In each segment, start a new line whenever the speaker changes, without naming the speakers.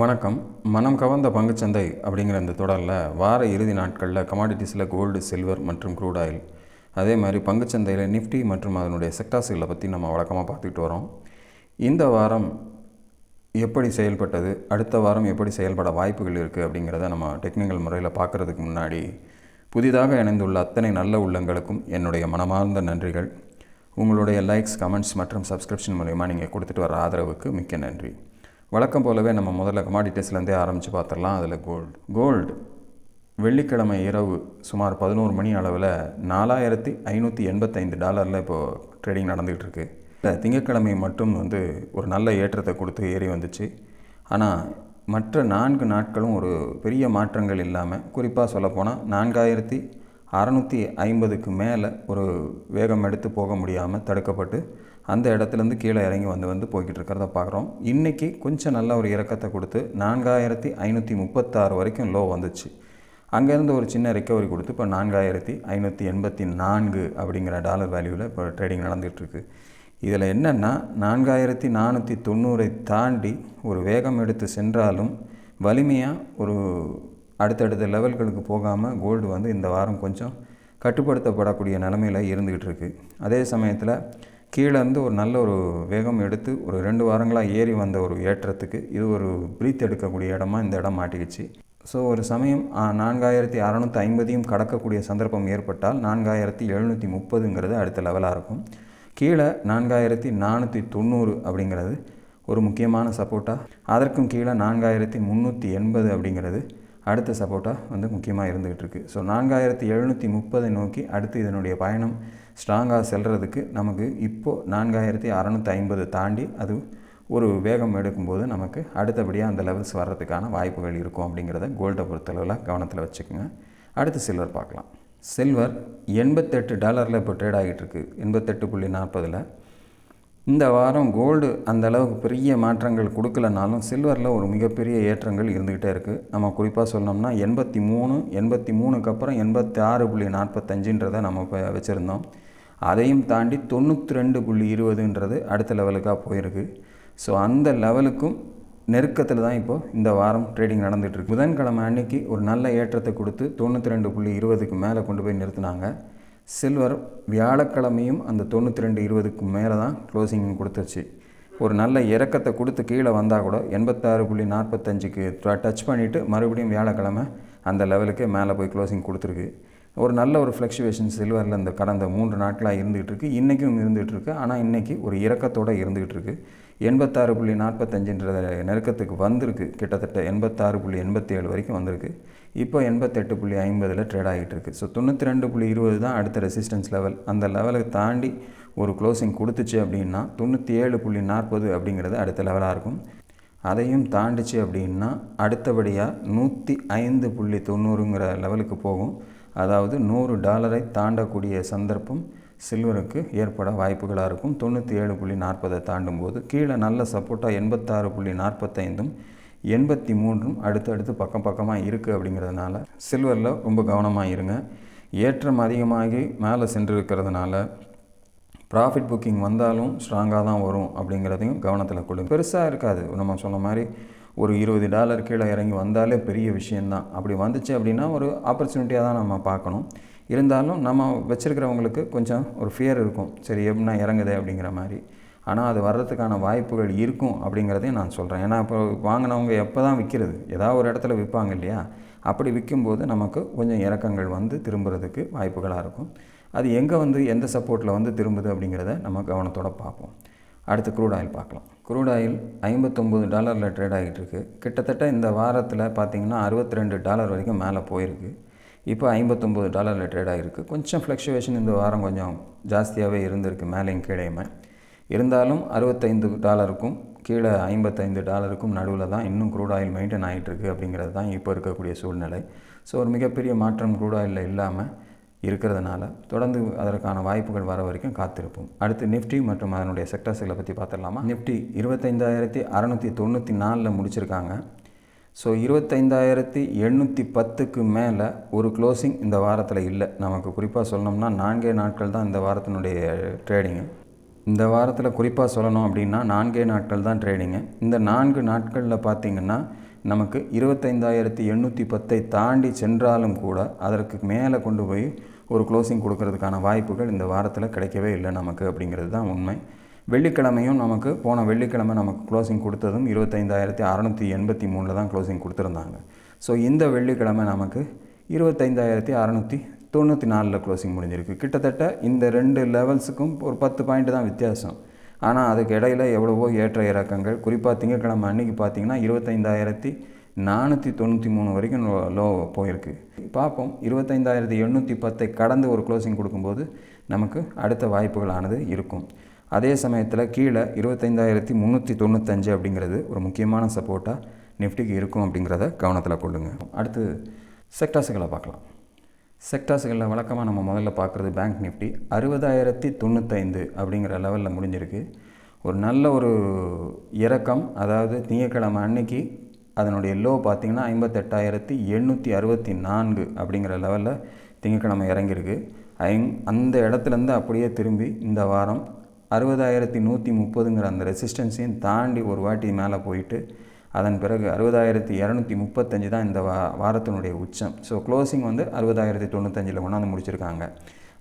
வணக்கம். மனம் கவர்ந்த பங்குச்சந்தை அப்படிங்கிற இந்த தொடரில் வார இறுதி நாட்களில் கமாடிட்டிஸில் கோல்டு சில்வர் மற்றும் க்ரூட் ஆயில் அதே மாதிரி பங்குச்சந்தையில் நிஃப்டி மற்றும் அதனுடைய செக்டார்ஸுகளை பற்றி நம்ம வழக்கமாக பார்த்துக்கிட்டு வரோம். இந்த வாரம் எப்படி செயல்பட்டது? அடுத்த வாரம் எப்படி செயல்பட வாய்ப்புகள் இருக்குது அப்படிங்கிறத நம்ம டெக்னிக்கல் முறையில் பார்க்குறதுக்கு முன்னாடி புதிதாக இணைந்துள்ள அத்தனை நல்ல உள்ளங்களுக்கும் என்னுடைய மனமார்ந்த நன்றிகள். உங்களுடைய லைக்ஸ் கமெண்ட்ஸ் மற்றும் சப்ஸ்கிரிப்ஷன் மூலயமா நீங்கள் கொடுத்துட்டு வர ஆதரவுக்கு மிக்க நன்றி. வழக்கம் போலவே நம்ம முதல்ல கமாடிட்டிஸ்லேருந்தே ஆரம்பித்து பார்த்துடலாம். அதில் கோல்டு கோல்டு வெள்ளிக்கிழமை இரவு சுமார் பதினோரு மணி அளவில் நாலாயிரத்தி ஐநூற்றி எண்பத்தைந்து டாலரில் இப்போது ட்ரேடிங் நடந்துகிட்டு இருக்குது இல்லை திங்கட்கிழமை மட்டும் வந்து ஒரு நல்ல ஏற்றத்தை கொடுத்து ஏறி வந்துச்சு. ஆனால் மற்ற நான்கு நாட்களும் ஒரு பெரிய மாற்றங்கள் இல்லாமல் குறிப்பாக சொல்லப்போனால் நான்காயிரத்தி அறநூற்றி ஐம்பதுக்கு மேலே ஒரு வேகம் எடுத்து போக முடியாமல் தடுக்கப்பட்டு அந்த இடத்துலேருந்து கீழே இறங்கி வந்து வந்து போய்கிட்டு இருக்கிறத பார்க்குறோம் இன்றைக்கி கொஞ்சம் நல்ல ஒரு இறக்கத்தை கொடுத்து நான்காயிரத்தி ஐநூற்றி முப்பத்தாறு வரைக்கும் லோ வந்துச்சு. அங்கேருந்து ஒரு சின்ன ரெக்கவரி கொடுத்து இப்போ நான்காயிரத்தி ஐநூற்றி எண்பத்தி நான்கு அப்படிங்கிற டாலர் வேல்யூவில் இப்போ ட்ரேடிங் நடந்துகிட்ருக்கு இதில் என்னென்னா நான்காயிரத்தி நானூற்றி தொண்ணூறை தாண்டி ஒரு வேகம் எடுத்து சென்றாலும் வலிமையாக ஒரு அடுத்தடுத்த லெவல்களுக்கு போகாமல் கோல்டு வந்து இந்த வாரம் கொஞ்சம் கட்டுப்படுத்தப்படக்கூடிய நிலமையில் இருந்துக்கிட்டு இருக்குது அதே சமயத்தில் கீழேருந்து ஒரு நல்ல ஒரு வேகம் எடுத்து ஒரு ரெண்டு வாரங்களாக ஏறி வந்த ஒரு ஏற்றத்துக்கு இது ஒரு பிரீத் எடுக்கக்கூடிய இடமா இந்த இடம் மாட்டிக்கிச்சு. ஸோ ஒரு சமயம் நான்காயிரத்தி அறநூற்றி ஐம்பதையும் கடக்கக்கூடிய சந்தர்ப்பம் ஏற்பட்டால் நான்காயிரத்தி எழுநூற்றி முப்பதுங்கிறது அடுத்த லெவலாக இருக்கும். கீழே நான்காயிரத்தி நானூற்றி தொண்ணூறு அப்படிங்கிறது ஒரு முக்கியமான சப்போர்ட்டாக அதற்கும் கீழே நான்காயிரத்தி முந்நூற்றி எண்பது அப்படிங்கிறது அடுத்த சப்போர்ட்டாக வந்து முக்கியமாக இருந்துகிட்டு இருக்குது ஸோ நான்காயிரத்தி எழுநூற்றி முப்பதை நோக்கி அடுத்து இதனுடைய பயணம் ஸ்ட்ராங்காக செல்கிறதுக்கு நமக்கு இப்போது நான்காயிரத்தி அறநூற்றி ஐம்பது தாண்டி அது ஒரு வேகம் எடுக்கும்போது நமக்கு அடுத்தபடியாக அந்த லெவல்ஸ் வர்றதுக்கான வாய்ப்புகள் இருக்கும் அப்படிங்கிறத கோல்டை பொறுத்தளவில் கவனத்தில் வச்சுக்கோங்க. அடுத்து சில்வர் பார்க்கலாம். சில்வர் எண்பத்தெட்டு டாலரில் இப்போ ட்ரேட் ஆகிட்டு இருக்கு. எண்பத்தெட்டு புள்ளி நாற்பதில் இந்த வாரம் கோல்டு அந்த அளவுக்கு பெரிய மாற்றங்கள் கொடுக்கலனாலும் சில்வரில் ஒரு மிகப்பெரிய ஏற்றங்கள் இருந்துக்கிட்டே இருக்குது நம்ம குறிப்பாக சொன்னோம்னா எண்பத்தி மூணு எண்பத்தி மூணுக்கு அப்புறம் எண்பத்தி ஆறு புள்ளி நாற்பத்தஞ்சுன்றதை நம்ம இப்போ வச்சுருந்தோம். அதையும் தாண்டி தொண்ணூற்றி ரெண்டு புள்ளி இருபதுன்றது அடுத்த லெவலுக்காக போயிருக்கு. ஸோ அந்த லெவலுக்கும் நெருக்கத்தில் தான் இப்போது இந்த வாரம் ட்ரேடிங் நடந்துகிட்ருக்கு புதன்கிழமை அன்னைக்கு ஒரு நல்ல ஏற்றத்தை கொடுத்து தொண்ணூற்றி ரெண்டு புள்ளி இருபதுக்கு மேலே கொண்டு போய் நிறுத்தினாங்க. சில்வர் வியாழக்கிழமையும் அந்த தொண்ணூற்றி ரெண்டு இருபதுக்கு மேலே தான் க்ளோசிங் கொடுத்துருச்சு. ஒரு நல்ல இறக்கத்தை கொடுத்து கீழே வந்தால் கூட எண்பத்தாறு புள்ளி நாற்பத்தஞ்சுக்கு டச் பண்ணிவிட்டு மறுபடியும் வியாழக்கிழமை அந்த லெவலுக்கு மேலே போய் க்ளோசிங் கொடுத்துருக்கு. ஒரு நல்ல ஒரு ஃப்ளக்ஷுவேஷன் சில்வரில் இந்த கடந்த மூன்று நாட்களாக இருந்துகிட்டு இருக்குது இன்றைக்கும் இருந்துகிட்டு இருக்குது ஆனால் இன்றைக்கி ஒரு இறக்கத்தோடு இருந்துகிட்டு இருக்குது எண்பத்தாறு புள்ளி நாற்பத்தஞ்சுன்ற நெருக்கத்துக்கு வந்திருக்கு. கிட்டத்தட்ட எண்பத்தாறு புள்ளி எண்பத்தி ஏழு வரைக்கும் வந்திருக்கு. இப்போ எண்பத்தெட்டு புள்ளி ஐம்பதில் ட்ரேட் ஆகிட்டு இருக்குது ஸோ தொண்ணூற்றி ரெண்டு புள்ளி இருபது தான் அடுத்த ரெசிஸ்டன்ஸ் லெவல் அந்த லெவலுக்கு தாண்டி ஒரு க்ளோசிங் கொடுத்துச்சு அப்படின்னா தொண்ணூற்றி ஏழு புள்ளி நாற்பது அப்படிங்கிறது அடுத்த லெவலாக இருக்கும். அதையும் தாண்டிச்சு அப்படின்னா அடுத்தபடியாக நூற்றி ஐந்து புள்ளி தொண்ணூறுங்கிற லெவலுக்கு போகும். அதாவது நூறு டாலரை தாண்டக்கூடிய சந்தர்ப்பம் சில்வருக்கு ஏற்பட வாய்ப்புகளாக இருக்கும். தொண்ணூற்றி ஏழு புள்ளி நாற்பதை தாண்டும் போது கீழே நல்ல சப்போர்ட்டாக எண்பத்தாறு புள்ளி நாற்பத்தைந்தும் எண்பத்தி மூன்றும் அடுத்தடுத்து பக்கம் பக்கமாக இருக்குது அப்படிங்கிறதுனால சில்வரில் ரொம்ப கவனமாக இருங்க. ஏற்றம் அதிகமாகி மேலே சென்று இருக்கிறதுனால ப்ராஃபிட் புக்கிங் வந்தாலும் ஸ்ட்ராங்காக தான் வரும் அப்படிங்கிறதையும் கவனத்தில் கொள்ளுங்க. பெருசாக இருக்காது. நம்ம சொன்ன மாதிரி ஒரு இருபது டாலர் கீழே இறங்கி வந்தாலே பெரிய விஷயந்தான் அப்படி வந்துச்சு அப்படின்னா ஒரு ஆப்பர்ச்சுனிட்டியாக தான் நம்ம பார்க்கணும். இருந்தாலும் நம்ம வச்சுருக்கிறவங்களுக்கு கொஞ்சம் ஒரு ஃபியர் இருக்கும். சரி எப்படின்னா இறங்குதே அப்படிங்கிற மாதிரி. ஆனால் அது வர்றதுக்கான வாய்ப்புகள் இருக்கும் அப்படிங்கிறதையும் நான் சொல்கிறேன் ஏன்னா இப்போ வாங்கினவங்க எப்போ தான் விற்கிறது ஏதாவது ஒரு இடத்துல விற்பாங்க இல்லையா? அப்படி விற்கும்போது நமக்கு கொஞ்சம் இறக்கங்கள் வந்து திரும்புறதுக்கு வாய்ப்புகளாக இருக்கும். அது எங்கே வந்து எந்த சப்போர்ட்டில் வந்து திரும்புது அப்படிங்கிறத நம்ம கவனத்தோடு பார்ப்போம். அடுத்து க்ரூட் ஆயில் பார்க்கலாம். க்ரூட் ஆயில் ஐம்பத்தொம்போது டாலரில் ட்ரேட் ஆகிட்டு இருக்கு கிட்டத்தட்ட இந்த வாரத்தில் பார்த்திங்கன்னா அறுபத்தி ரெண்டு டாலர் வரைக்கும் மேலே போயிருக்கு. இப்போ ஐம்பத்தொம்போது டாலரில் ட்ரேட் ஆகிருக்கு கொஞ்சம் ஃப்ளக்ஷுவேஷன் இந்த வாரம் கொஞ்சம் ஜாஸ்தியாகவே இருந்திருக்கு மேலேயும் கீழேயுமே. இருந்தாலும் அறுபத்தைந்து டாலருக்கும் கீழே ஐம்பத்தைந்து டாலருக்கும் நடுவில் தான் இன்னும் க்ரூட் ஆயில் மெயின்டைன் ஆகிட்டுருக்கு அப்படிங்கிறது தான் இப்போ இருக்கக்கூடிய சூழ்நிலை. ஸோ ஒரு மிகப்பெரிய மாற்றம் க்ரூட் ஆயிலில் இல்லாமல் இருக்கிறதுனால தொடர்ந்து அதற்கான வாய்ப்புகள் வர வரைக்கும் காத்திருப்போம். அடுத்து நிஃப்டி மற்றும் அதனுடைய செக்டர்ஸுகளை பற்றி பார்த்துடலாமா? நிஃப்டி இருபத்தைந்தாயிரத்தி அறநூற்றி தொண்ணூற்றி நாலில் முடிச்சிருக்காங்க. ஸோ இருபத்தைந்தாயிரத்தி எண்ணூற்றி பத்துக்கு மேலே ஒரு க்ளோசிங் இந்த வாரத்தில் இல்லை. நமக்கு குறிப்பாக சொல்லணும்னா நான்கே நாட்கள் தான் இந்த வாரத்தினுடைய ட்ரேடிங்கு இந்த வாரத்தில் குறிப்பாக சொல்லணும் அப்படின்னா நான்கே நாட்கள் தான் ட்ரேடிங்கு இந்த நான்கு நாட்களில் பார்த்திங்கன்னா நமக்கு இருபத்தைந்தாயிரத்தி எண்ணூற்றி பத்தை தாண்டி சென்றாலும் கூட அதற்கு மேலே கொண்டு போய் ஒரு க்ளோசிங் கொடுக்கறதுக்கான வாய்ப்புகள் இந்த வாரத்தில் கிடைக்கவே இல்லை நமக்கு அப்படிங்கிறது தான் உண்மை. வெள்ளிக்கிழமையும் நமக்கு போன வெள்ளிக்கிழமை நமக்கு க்ளோசிங் கொடுத்ததும் இருபத்தைந்தாயிரத்தி அறநூற்றி எண்பத்தி மூணில் தான் க்ளோசிங் கொடுத்துருந்தாங்க. ஸோ இந்த வெள்ளிக்கிழமை நமக்கு இருபத்தைந்தாயிரத்தி அறநூற்றி தொண்ணூற்றி நாலில் க்ளோசிங் முடிஞ்சிருக்கு. கிட்டத்தட்ட இந்த ரெண்டு லெவல்ஸுக்கும் ஒரு பத்து பாயிண்ட் தான் வித்தியாசம். ஆனால் அதுக்கு இடையில் எவ்வளவோ ஏற்ற இறக்கங்கள். குறிப்பாக திங்கட்கிழமை அன்றைக்கி பார்த்தீங்கன்னா இருபத்தைந்தாயிரத்தி நானூற்றி தொண்ணூற்றி மூணு வரைக்கும் லோ போயிருக்கு. பார்ப்போம் இருபத்தைந்தாயிரத்தி எண்ணூற்றி பத்தை கடந்து ஒரு க்ளோசிங் கொடுக்கும்போது நமக்கு அடுத்த வாய்ப்புகளானது இருக்கும். அதே சமயத்தில் கீழே இருபத்தைந்தாயிரத்தி முந்நூற்றி தொண்ணூத்தஞ்சு அப்படிங்கிறது ஒரு முக்கியமான சப்போர்ட்டாக நிஃப்டிக்கு இருக்கும் அப்படிங்கிறத கவனத்தில் கொள்ளுங்கள் அடுத்து செக்டாஸுகளை பார்க்கலாம். செக்டார்ஸ்களில் வழக்கமாக நம்ம முதல்ல பார்க்குறது பேங்க் நிஃப்டி அறுபதாயிரத்தி தொண்ணூத்தைந்து அப்படிங்கிற லெவலில் முடிஞ்சிருக்கு. ஒரு நல்ல ஒரு இறக்கம் அதாவது திங்கக்கிழமை அன்னைக்கு அதனுடைய லோ பார்த்திங்கன்னா ஐம்பத்தெட்டாயிரத்தி எண்ணூற்றி அறுபத்தி நான்கு அப்படிங்கிற லெவலில் திங்கக்கிழமை இறங்கியிருக்கு. ஐங் அந்த இடத்துலேருந்து அப்படியே திரும்பி இந்த வாரம் அறுபதாயிரத்தி நூற்றி முப்பதுங்கிற அந்த ரெசிஸ்டன்ஸையும் தாண்டி ஒரு வாட்டி மேலே போயிட்டு அதன் பிறகு அறுபதாயிரத்தி இரநூத்தி முப்பத்தஞ்சு தான் இந்த வா வாரத்தினுடைய உச்சம். ஸோ க்ளோசிங் வந்து அறுபதாயிரத்தி தொண்ணூத்தஞ்சில் கொண்டாந்து முடிச்சிருக்காங்க.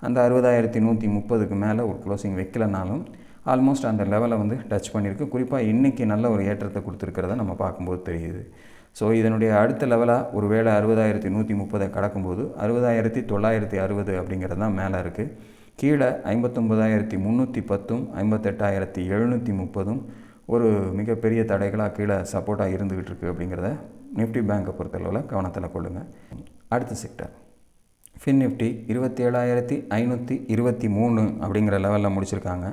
அந்த அறுபதாயிரத்தி நூற்றி முப்பதுக்கு மேலே ஒரு க்ளோசிங் வைக்கலனாலும் ஆல்மோஸ்ட் அந்த லெவலை வந்து டச் பண்ணியிருக்கு குறிப்பாக இன்றைக்கி நல்ல ஒரு ஏற்றத்தை கொடுத்துருக்கிறத நம்ம பார்க்கும்போது தெரியுது. ஸோ இதனுடைய அடுத்த லெவலாக ஒரு வேளை அறுபதாயிரத்தி நூற்றி முப்பதை கடக்கும்போது அறுபதாயிரத்தி தொள்ளாயிரத்தி அறுபது அப்படிங்கிறது தான் மேலே இருக்குது கீழே ஐம்பத்தொம்பதாயிரத்தி முந்நூற்றி பத்தும் ஐம்பத்தெட்டாயிரத்தி எழுநூற்றி முப்பதும் ஒரு மிகப்பெரிய தடைகளாக கீழே சப்போர்ட்டாக இருந்துக்கிட்டு இருக்குது அப்படிங்கிறத நிஃப்டி பேங்கை பொறுத்தளவில் கவனத்தில் கொள்ளுங்கள் அடுத்த செக்டர் ஃபின் நிஃப்டி இருபத்தி ஏழாயிரத்தி ஐநூற்றி இருபத்தி மூணு அப்படிங்கிற லெவலில் முடிச்சிருக்காங்க.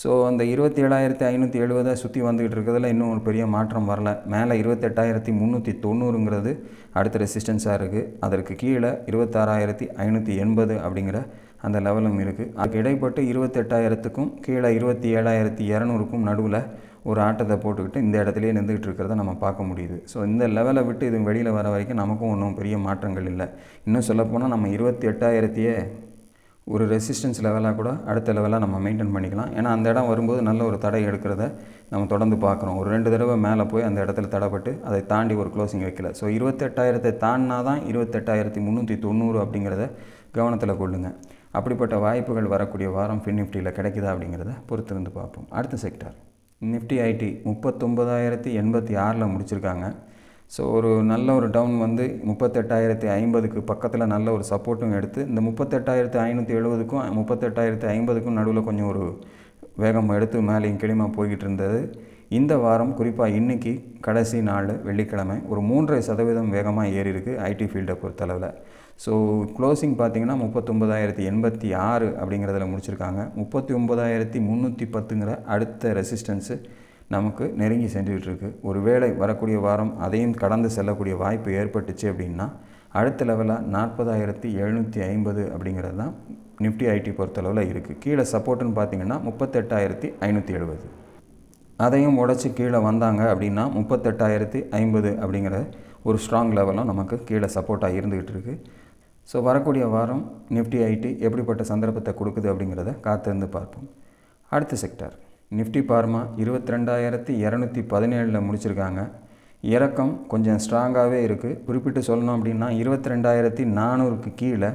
ஸோ அந்த இருபத்தி ஏழாயிரத்தி ஐநூற்றி எழுபதை சுற்றி வந்துக்கிட்டு இருக்கிறதுல இன்னும் ஒரு பெரிய மாற்றம் வரல. மேலே இருபத்தெட்டாயிரத்தி முந்நூற்றி தொண்ணூறுங்கிறது அடுத்த ரெசிஸ்டன்ஸாக இருக்குது அதற்கு கீழே இருபத்தாறாயிரத்தி ஐநூற்றி எண்பது அப்படிங்கிற அந்த லெவலும் இருக்குது அதுக்கு இடைப்பட்டு இருபத்தெட்டாயிரத்துக்கும் கீழே இருபத்தி ஏழாயிரத்தி இரநூறுக்கும் நடுவில் ஒரு ஆட்டத்தை போட்டுக்கிட்டு இந்த இடத்துலையே நின்றுக்கிட்டு இருக்கிறத நம்ம பார்க்க முடியுது. ஸோ இந்த லெவலை விட்டு இது வெளியில் வர வரைக்கும் நமக்கும் ஒன்றும் பெரிய மாற்றங்கள் இல்லை. இன்னும் சொல்லப்போனால் நம்ம இருபத்தி எட்டாயிரத்தையே ஒரு ரெசிஸ்டன்ஸ் லெவலாக கூட அடுத்த லெவலாக நம்ம மெயின்டைன் பண்ணிக்கலாம். ஏன்னா அந்த இடம் வரும்போது நல்ல ஒரு தடை எடுக்கிறத நம்ம தொடர்ந்து பார்க்குறோம். ஒரு ரெண்டு தடவை மேலே போய் அந்த இடத்துல தடைப்பட்டு அதை தாண்டி ஒரு க்ளோசிங் வைக்கல. ஸோ இருபத்தெட்டாயிரத்தை தாண்டினா தான் இருபத்தெட்டாயிரத்தி முந்நூற்றி தொண்ணூறு அப்படிங்கிறத கவனத்தில் கொள்ளுங்கள் அப்படிப்பட்ட வாய்ப்புகள் வரக்கூடிய வாரம் ஃபின் நிஃப்டியில் கிடைக்குதா அப்படிங்கிறத பொறுத்திருந்து பார்ப்போம். அடுத்த செக்டார் நிஃப்டி ஐடி முப்பத்தொம்பதாயிரத்தி எண்பத்தி ஆறில் முடிச்சிருக்காங்க. ஸோ ஒரு நல்ல ஒரு டவுன் வந்து முப்பத்தெட்டாயிரத்தி ஐம்பதுக்கு பக்கத்தில் நல்ல ஒரு சப்போர்ட்டும் எடுத்து இந்த முப்பத்தெட்டாயிரத்தி ஐநூற்றி எழுபதுக்கும் முப்பத்தெட்டாயிரத்தி ஐம்பதுக்கும் நடுவில் கொஞ்சம் ஒரு வேகம் எடுத்து மேலேயும் கிளிமா போய்கிட்டு இருந்தது. இந்த வாரம் குறிப்பாக இன்றைக்கி கடைசி நாள் வெள்ளிக்கிழமை ஒரு மூன்றரை சதவீதம் வேகமாக ஏறி இருக்குது ஐடி ஃபீல்டை பொறுத்தளவில். ஸோ க்ளோசிங் பார்த்திங்கன்னா முப்பத்தொம்பதாயிரத்தி எண்பத்தி ஆறு அப்படிங்கிறதுல முடிச்சிருக்காங்க. முப்பத்தி ஒம்பதாயிரத்தி முந்நூற்றி பத்துங்கிற அடுத்த ரெசிஸ்டன்ஸு நமக்கு நெருங்கி சென்றுகிட்ருக்கு ஒரு வேளை வரக்கூடிய வாரம் அதையும் கடந்து செல்லக்கூடிய வாய்ப்பு ஏற்பட்டுச்சு அப்படின்னா அடுத்த லெவலாக நாற்பதாயிரத்தி எழுநூற்றி ஐம்பது அப்படிங்கிறது தான் நிஃப்டி ஐடி பொறுத்தளவில் இருக்குது கீழே சப்போர்ட்டுன்னு பார்த்தீங்கன்னா முப்பத்தெட்டாயிரத்தி ஐநூற்றி எழுபது. அதையும் உடச்சி கீழே வந்தாங்க அப்படின்னா முப்பத்தெட்டாயிரத்தி ஐம்பது அப்படிங்கிற ஒரு ஸ்ட்ராங் லெவலும் நமக்கு கீழே சப்போர்ட்டாக இருந்துகிட்டு இருக்குது ஸோ வரக்கூடிய வாரம் நிஃப்டி ஐடி எப்படிப்பட்ட சந்தர்ப்பத்தை கொடுக்குது அப்படிங்கிறத காத்திருந்து பார்ப்போம். அடுத்த செக்டார் நிஃப்டி பார்மா இருபத்தி ரெண்டாயிரத்தி இரநூத்தி பதினேழில் முடிச்சிருக்காங்க. இறக்கம் கொஞ்சம் ஸ்ட்ராங்காகவே இருக்குது குறிப்பிட்டு சொல்லணும் அப்படின்னா இருபத்தி ரெண்டாயிரத்தி நானூறுக்கு கீழே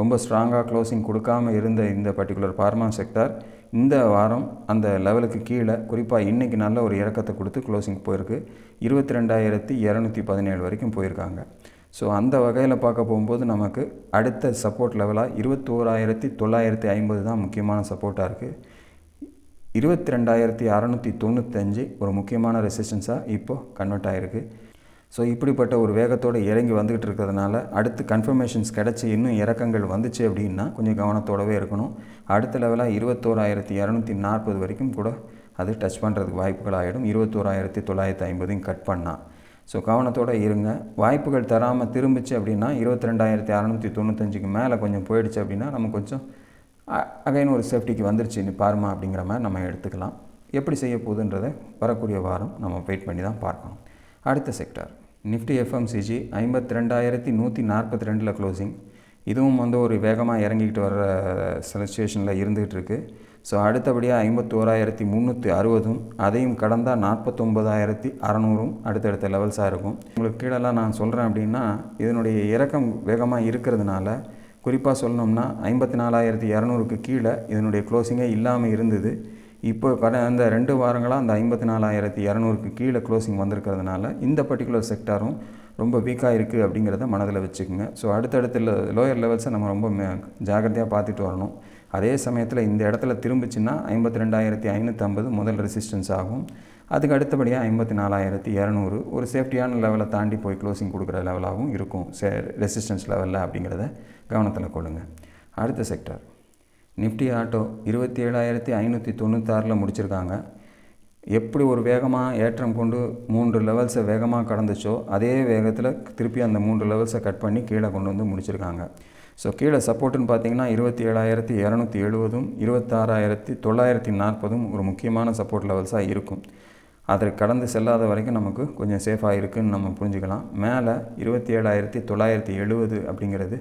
ரொம்ப ஸ்ட்ராங்காக க்ளோசிங் கொடுக்காம இருந்த இந்த பர்டிகுலர் பார்மா செக்டார் இந்த வாரம் அந்த லெவலுக்கு கீழே குறிப்பாக இன்றைக்கி நல்ல ஒரு இறக்கத்தை கொடுத்து க்ளோசிங் போயிருக்கு. இருபத்தி ரெண்டாயிரத்தி இரநூத்தி பதினேழு வரைக்கும் போயிருக்காங்க. ஸோ அந்த வகையில் பார்க்க போகும்போது நமக்கு அடுத்த சப்போர்ட் லெவலாக இருபத்தோராயிரத்தி தொள்ளாயிரத்தி ஐம்பது தான் முக்கியமான சப்போர்ட்டாக இருக்குது இருபத்தி ரெண்டாயிரத்தி அறநூற்றி தொண்ணூத்தஞ்சு ஒரு முக்கியமான ரெசிஸ்டன்ஸாக இப்போது கன்வெர்ட் ஆகிருக்கு ஸோ இப்படிப்பட்ட ஒரு வேகத்தோடு இறங்கி வந்துக்கிட்டு இருக்கிறதுனால அடுத்து கன்ஃபர்மேஷன்ஸ் கிடச்சி இன்னும் இறக்கங்கள் வந்துச்சு அப்படின்னா கொஞ்சம் கவனத்தோடவே இருக்கணும். அடுத்த லெவலாக இருபத்தோராயிரத்தி இரநூத்தி நாற்பது வரைக்கும் கூட அது டச் பண்ணுறதுக்கு வாய்ப்புகள் ஆகிடும் இருபத்தோராயிரத்தி தொள்ளாயிரத்தி ஐம்பதையும் கட் பண்ணால் ஸோ கவனத்தோடு இருங்க. வாய்ப்புகள் தராமல் திரும்பிச்சு அப்படின்னா இருபத்தி ரெண்டாயிரத்தி அறநூற்றி தொண்ணூத்தஞ்சுக்கு மேலே கொஞ்சம் போயிடுச்சு அப்படின்னா நம்ம கொஞ்சம் அகைன் ஒரு சேஃப்டிக்கு வந்துருச்சு நீ பாருமா அப்படிங்கிற மாதிரி நம்ம எடுத்துக்கலாம். எப்படி செய்ய போகுதுன்றதை வரக்கூடிய வாரம் நம்ம வெயிட் பண்ணி தான் பார்க்கணும். அடுத்த செக்டார் நிஃப்டி எஃப்எம்சிஜி ஐம்பத்தி ரெண்டாயிரத்தி நூற்றி நாற்பத்தி ரெண்டில் க்ளோசிங் இதுவும் வந்து ஒரு வேகமாக இறங்கிக்கிட்டு வர்ற சுச்சுவேஷனில் இருந்துகிட்டு இருக்குது ஸோ அடுத்தபடியாக ஐம்பத்தோராயிரத்தி முந்நூற்றி அறுபதும் அதையும் கடந்தால் நாற்பத்தொம்பதாயிரத்தி அறநூறும் அடுத்தடுத்த லெவல்ஸாக இருக்கும். உங்களுக்கு கீழெல்லாம் நான் சொல்கிறேன் அப்படின்னா இதனுடைய இறக்கம் வேகமாக இருக்கிறதுனால குறிப்பாக சொல்லணும்னா ஐம்பத்தி நாலாயிரத்தி இரநூறுக்கு கீழே இதனுடைய க்ளோசிங்கே இல்லாமல் இருந்தது. இப்போ கடந்த ரெண்டு வாரங்களாக அந்த ஐம்பத்தி நாலாயிரத்தி இரநூறுக்கு கீழே க்ளோசிங் வந்திருக்கிறதுனால இந்த பர்டிகுலர் செக்டாரும் ரொம்ப வீக்காக இருக்குது அப்படிங்கிறத மனதில் வச்சுக்கோங்க. ஸோ அடுத்தடுத்த லோயர் லெவல்ஸை நம்ம ரொம்ப ஜாகிரதையாக பார்த்துட்டு வரணும். அதே சமயத்தில் இந்த இடத்துல திரும்பிச்சுன்னா ஐம்பத்தி ரெண்டாயிரத்தி ஐநூற்றம்பது முதல் ரெசிஸ்டன்ஸ் ஆகும். அதுக்கு அடுத்தபடியாக ஐம்பத்தி நாலாயிரத்தி இரநூறு. ஒரு சேஃப்டியான லெவலை தாண்டி போய் க்ளோசிங் கொடுக்குற லெவலாகவும் இருக்கும். சே ரெசிஸ்டன்ஸ் லெவலில் அப்படிங்கிறத கவனத்தில் கொள்ளுங்க. அடுத்த செக்டர் நிஃப்டி ஆட்டோ இருபத்தி ஏழாயிரத்தி ஐநூற்றி தொண்ணூத்தாறில் முடிச்சிருக்காங்க. எப்படி ஒரு வேகமாக ஏற்றம் கொண்டு மூன்று லெவல்ஸை வேகமாக கடந்துச்சோ அதே வேகத்தில் திருப்பி அந்த மூன்று லெவல்ஸை கட் பண்ணி கீழே கொண்டு வந்து முடிச்சிருக்காங்க. ஸோ கீழே சப்போர்ட்டுன்னு பார்த்தீங்கன்னா இருபத்தி ஏழாயிரத்தி இரநூத்தி எழுபதும் இருபத்தாறாயிரத்தி தொள்ளாயிரத்தி நாற்பதும் ஒரு முக்கியமான சப்போர்ட் லெவல்ஸாக இருக்கும். அதை கடந்து செல்லாத வரைக்கும் நமக்கு கொஞ்சம் சேஃபாக இருக்குதுன்னு நம்ம புரிஞ்சுக்கலாம். மேலே இருபத்தி ஏழாயிரத்தி தொள்ளாயிரத்தி எழுபது அப்படிங்கிறது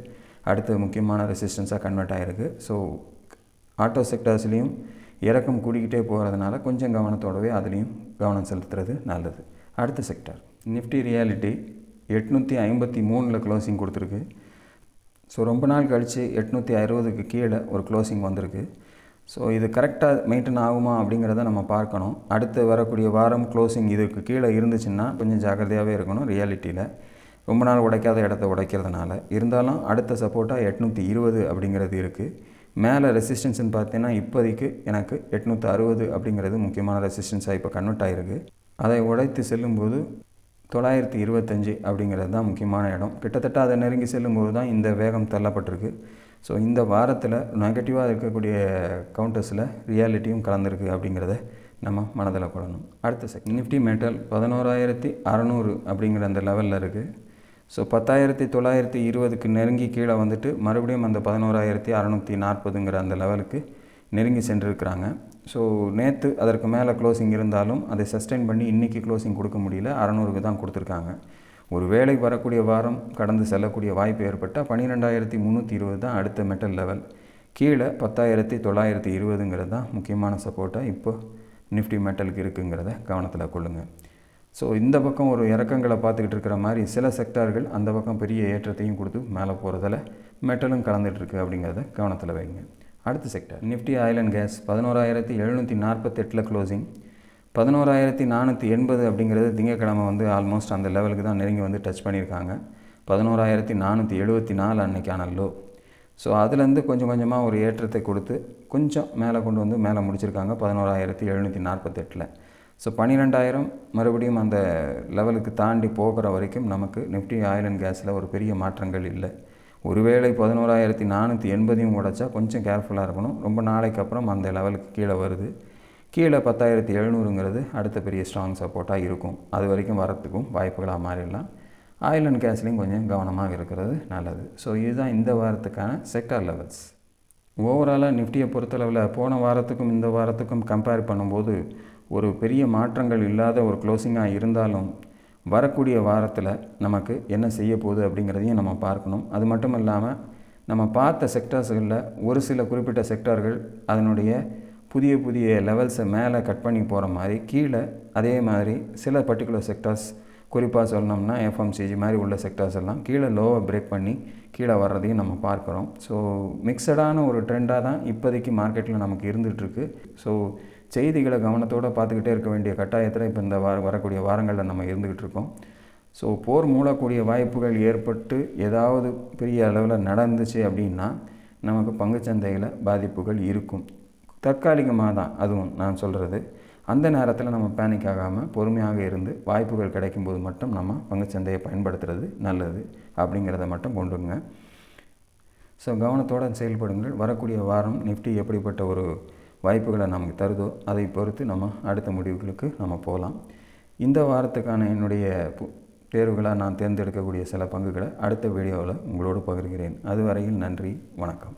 அடுத்த முக்கியமான ரெசிஸ்டன்ஸாக கன்வெர்ட் ஆகிருக்கு ஸோ ஆட்டோ செக்டர்ஸ்லேயும் இறக்கம் கூடிக்கிட்டே போகிறதுனால கொஞ்சம் கவனத்தோடவே அதுலேயும் கவனம் செலுத்துறது நல்லது. அடுத்த செக்டர் நிஃப்டி ரியாலிட்டி எட்நூற்றி ஐம்பத்தி மூணில் க்ளோசிங் கொடுத்துருக்கு. ஸோ ரொம்ப நாள் கழித்து எட்நூற்றி அறுபதுக்கு கீழே ஒரு க்ளோசிங் வந்திருக்கு. ஸோ இது கரெக்டாக மெயின்டைன் ஆகுமா அப்படிங்கிறத நம்ம பார்க்கணும். அடுத்து வரக்கூடிய வாரம் க்ளோசிங் இதுக்கு கீழே இருந்துச்சுன்னா கொஞ்சம் ஜாக்கிரதையாகவே இருக்கணும் ரியாலிட்டியில் ரொம்ப நாள் உடைக்காத இடத்த உடைக்கிறதுனால. இருந்தாலும் அடுத்த சப்போர்ட்டாக எட்நூற்றி இருபது அப்படிங்கிறது இருக்குது மேலே ரெசிஸ்டன்ஸ்னு பார்த்தீங்கன்னா இப்போதைக்கு எனக்கு எட்நூற்றி அறுபது அப்படிங்கிறது முக்கியமான ரெசிஸ்டன்ஸாக இப்போ கன்வெர்ட் ஆகிருக்கு அதை உடைத்து செல்லும்போது தொள்ளாயிரத்தி இருபத்தஞ்சி அப்படிங்கிறது தான் முக்கியமான இடம். கிட்டத்தட்ட அதை நெருங்கி செல்லும்போது தான் இந்த வேகம் தள்ளப்பட்டிருக்கு. ஸோ இந்த வாரத்தில் நெகட்டிவாக இருக்கக்கூடிய கவுண்டர்ஸில் ரியாலிட்டியும் கலந்துருக்கு அப்படிங்கிறத நம்ம மனதில் கொள்ளணும். அடுத்த செக் நிஃப்டி மெட்டல் பதினோராயிரத்தி அறநூறு அப்படிங்கிற அந்த லெவலில் இருக்குது ஸோ பத்தாயிரத்தி தொள்ளாயிரத்தி இருபதுக்கு நெருங்கி கீழே வந்துட்டு மறுபடியும் அந்த பதினோராயிரத்தி அறநூற்றி நாற்பதுங்கிற அந்த லெவலுக்கு நெருங்கி சென்றிருக்கிறாங்க. ஸோ நேற்று அதற்கு மேலே க்ளோசிங் இருந்தாலும் அதை சஸ்டெயின் பண்ணி இன்றைக்கி க்ளோசிங் கொடுக்க முடியல. அறநூறுக்கு தான் கொடுத்துருக்காங்க. ஒரு வேலை வரக்கூடிய வாரம் கடந்து செல்லக்கூடிய வாய்ப்பு ஏற்பட்டால் பன்னிரெண்டாயிரத்தி முந்நூற்றி இருபது தான் அடுத்த மெட்டல் லெவல் கீழே பத்தாயிரத்தி தொள்ளாயிரத்தி இருபதுங்கிறது தான் முக்கியமான சப்போர்ட்டாக இப்போ நிஃப்டி மெட்டலுக்கு இருக்குங்கிறத கவனத்தில் கொள்ளுங்கள் ஸோ இந்த பக்கம் ஒரு இறக்கங்களை பார்த்துக்கிட்டு இருக்கிற மாதிரி சில செக்டார்கள் அந்த பக்கம் பெரிய ஏற்றத்தையும் கொடுத்து மேலே போகிறதில் மெட்டலும் கலந்துகிட்ருக்கு அப்படிங்கிறத கவனத்தில் வைங்க. அடுத்த sector Nifty oil and gas பதினோராயிரத்தி எழுநூற்றி நாற்பத்தெட்டில் க்ளோசிங் பதினோராயிரத்தி நானூற்றி எண்பது அப்படிங்கிறது திங்கக்கிழமை வந்து ஆல்மோஸ்ட் அந்த லெவலுக்கு தான் நெருங்கி வந்து டச் பண்ணியிருக்காங்க. பதினோராயிரத்தி நானூற்றி எழுபத்தி நாலு அன்னைக்கான லோ ஸோ அதுலேருந்து கொஞ்சம் கொஞ்சமாக ஒரு ஏற்றத்தை கொடுத்து கொஞ்சம் மேலே கொண்டு வந்து மேலே முடிச்சிருக்காங்க பதினோராயிரத்தி எழுநூற்றி நாற்பத்தெட்டில். ஸோ பன்னிரெண்டாயிரம் மறுபடியும் அந்த லெவலுக்கு தாண்டி போகிற வரைக்கும் நமக்கு நிஃப்டி ஆயில் அண்ட் கேஸில் ஒரு பெரிய மாற்றங்கள் இல்லை. ஒருவேளை பதினோராயிரத்தி நானூற்றி எண்பதையும் உடைச்சா கொஞ்சம் கேர்ஃபுல்லாக இருக்கணும். ரொம்ப நாளைக்கு அப்புறம் அந்த லெவலுக்கு கீழே வருது. கீழே பத்தாயிரத்தி எழுநூறுங்கிறது அடுத்த பெரிய ஸ்ட்ராங் சப்போர்ட்டாக இருக்கும். அது வரைக்கும் வரத்துக்கும் வாய்ப்புகளாக மாறிடலாம். ஆயில் அண்ட் கேஸ்லேயும் கொஞ்சம் கவனமாக இருக்கிறது நல்லது. ஸோ இதுதான் இந்த வாரத்துக்கான செக்டார் லெவல்ஸ் ஓவராலாக நிஃப்டியை பொறுத்தளவில் போன வாரத்துக்கும் இந்த வாரத்துக்கும் கம்பேர் பண்ணும்போது ஒரு பெரிய மாற்றங்கள் இல்லாத ஒரு க்ளோசிங்காக இருந்தாலும் வரக்கூடிய வாரத்தில் நமக்கு என்ன செய்ய போகுது அப்படிங்கிறதையும் நம்ம பார்க்கணும். அது மட்டும் இல்லாமல் நம்ம பார்த்த செக்டார்ஸ்களில் ஒரு சில குறிப்பிட்ட செக்டார்கள் அதனுடைய புதிய புதிய லெவல்ஸை மேலே கட் பண்ணி போகிற மாதிரி கீழே அதே மாதிரி சில பர்டிகுலர் செக்டார்ஸ் குறிப்பாக சொல்லணும்னா எஃப்எம்சிஜி மாதிரி உள்ள செக்டார்ஸ் எல்லாம் கீழே லோவை பிரேக் பண்ணி கீழே வர்றதையும் நம்ம பார்க்குறோம். ஸோ மிக்சடான ஒரு ட்ரெண்டாக தான் இப்போதைக்கு மார்க்கெட்டில் நமக்கு இருந்துகிட்ருக்கு ஸோ செய்திகளை கவனத்தோடு பார்த்துக்கிட்டே இருக்க வேண்டிய கட்டாயத்தில் இப்போ இந்த வார வரக்கூடிய வாரங்களில் நம்ம இருந்துக்கிட்டு இருக்கோம். ஸோ போர் மூடக்கூடிய வாய்ப்புகள் ஏற்பட்டு ஏதாவது பெரிய அளவில் நடந்துச்சு அப்படின்னா நமக்கு பங்குச்சந்தையில் பாதிப்புகள் இருக்கும். தற்காலிகமாக தான் அதுவும் நான் சொல்கிறது அந்த நேரத்தில் நம்ம பேனிக் ஆகாமல் பொறுமையாக இருந்து வாய்ப்புகள் கிடைக்கும்போது மட்டும் நம்ம பங்குச்சந்தையை பயன்படுத்துறது நல்லது அப்படிங்கிறத மட்டும் கொண்டுங்க ஸோ கவனத்தோடு செயல்படுங்கள். வரக்கூடிய வாரம் நிஃப்டி எப்படிப்பட்ட ஒரு வாய்ப்புகளை நமக்கு தருதோ அதை பொறுத்து நம்ம அடுத்த முடிவுகளுக்கு நம்ம போகலாம். இந்த வாரத்துக்கான என்னுடைய தேர்வுகளாக நான் தேர்ந்தெடுக்கக்கூடிய சில பங்குகளை அடுத்த வீடியோவில் உங்களோடு பகிர்கிறேன். அதுவரையில் நன்றி வணக்கம்.